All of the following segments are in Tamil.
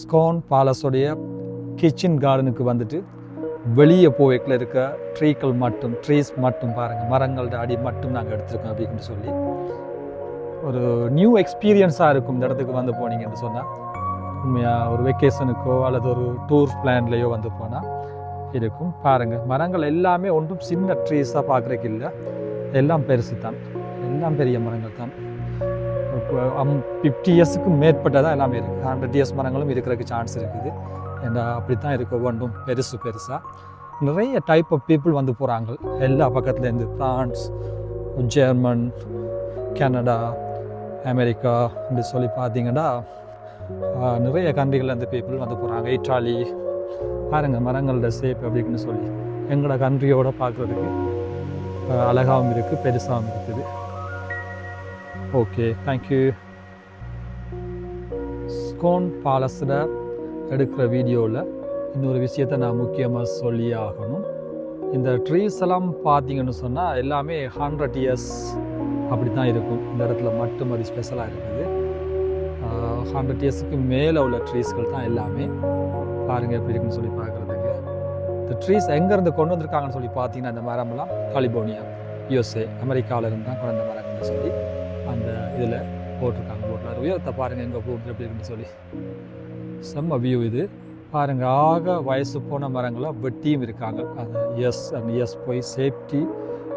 ஸ்கோன் பேலஸோடைய கிச்சன் கார்டனுக்கு வந்துட்டு வெளியே போவேக்கில் இருக்க ட்ரீக்கள் மட்டும் ட்ரீஸ் மட்டும் பாருங்கள் மரங்களோட அடி மட்டும் நாங்கள் எடுத்திருக்கோம் அப்படின்னு சொல்லி. ஒரு நியூ எக்ஸ்பீரியன்ஸாக இருக்கும் இந்த இடத்துக்கு வந்து போனீங்கன்னு சொன்னால் உண்மையாக ஒரு வெக்கேஷனுக்கோ அல்லது ஒரு டூர் பிளான்லேயோ வந்து போனால் இருக்கும். பாருங்கள் மரங்கள் எல்லாமே ஒன்றும் சின்ன ட்ரீஸாக பார்க்குறக்கு இல்லை. எல்லாம் பெருசு தான் எல்லாம் பெரிய மரங்கள் தான் ஃபிஃப்டி இயர்ஸுக்கு மேற்பட்டதாக எல்லாமே இருக்குது ஹண்ட்ரட் இயர்ஸ் மரங்களும் இருக்கிறதுக்கு சான்ஸ் இருக்குது. என்ன அப்படி தான் இருக்க ஒன்றும் பெருசு பெருசாக நிறைய டைப் ஆஃப் பீப்புள் வந்து போகிறாங்க எல்லா பக்கத்துலேருந்து ஃப்ரான்ஸ் ஜெர்மன் கனடா அமெரிக்கா இப்படி சொல்லி பார்த்தீங்கன்னா நிறைய கண்ட்ரிகள்லேருந்து பீப்புள் வந்து போகிறாங்க இட்டாலி பாருங்கள் மரங்களோட ஷேப் அப்படின்னு சொல்லி. எங்களோட கண்ட்ரியோட பார்க்குறதுக்கு அழகாகவும் இருக்குது பெருசாகவும் இருக்குது. ஓகே தேங்க்யூ ஸ்கோன் பாலஸில் எடுக்கிற வீடியோவில் இன்னொரு விஷயத்தை நான் முக்கியமாக சொல்லி ஆகணும். இந்த ட்ரீஸ் எல்லாம் பார்த்தீங்கன்னு சொன்னால் எல்லாமே ஹண்ட்ரட் இயர்ஸ் அப்படி தான் இருக்கும். இந்த இடத்துல மட்டும் அது ஸ்பெஷலாக இருக்குது. ஹண்ட்ரட் இயர்ஸுக்கு மேலே உள்ள ட்ரீஸ்கள் தான் எல்லாமே. பாருங்கள் எப்படி இருக்குன்னு சொல்லி பார்க்குறதுக்கு. இந்த ட்ரீஸ் எங்கேருந்து கொண்டு வந்திருக்காங்கன்னு சொல்லி பார்த்தீங்கன்னா இந்த மரமெல்லாம் கலிபோர்னியா யூஎஸ்ஏ அமெரிக்காவில் இருந்து தான் கொண்டு வந்த மரங்கள்னு சொல்லி அந்த இதில் போட்டிருக்காங்க போட்டில் அது உயரத்தை பாருங்கள் எங்கள் போட்டில் எப்படி இருக்குன்னு சொல்லி. செம்ம வியூ இது. பாருங்க ஆக வயசு போன மரங்களை வெட்டியும் இருக்காங்க. அது எஸ் அண்ட் எஸ் போய் சேஃப்டி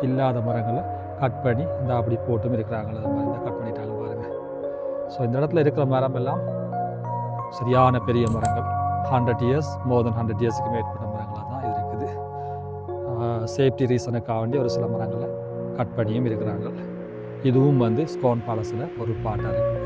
இல்லாத மரங்களை கட் பண்ணி இந்த அப்படி போட்டும் இருக்கிறாங்க அந்த மாதிரி இந்த கட் பண்ணிட்டாங்க பாருங்கள் ஸோ இந்த இடத்துல இருக்கிற மரம் எல்லாம் சரியான பெரிய மரங்கள். Hundred years more then hundred இயர்ஸுக்கு மேற்பட்ட மரங்களாக தான் இது இருக்குது. சேஃப்டி ரீசனுக்காக வேண்டி ஒரு சில மரங்களை கட் பண்ணியும் இருக்கிறாங்க. இதுவும் வந்து ஸ்கோன் பாலஸில் ஒரு பாட்டாக இருக்குது.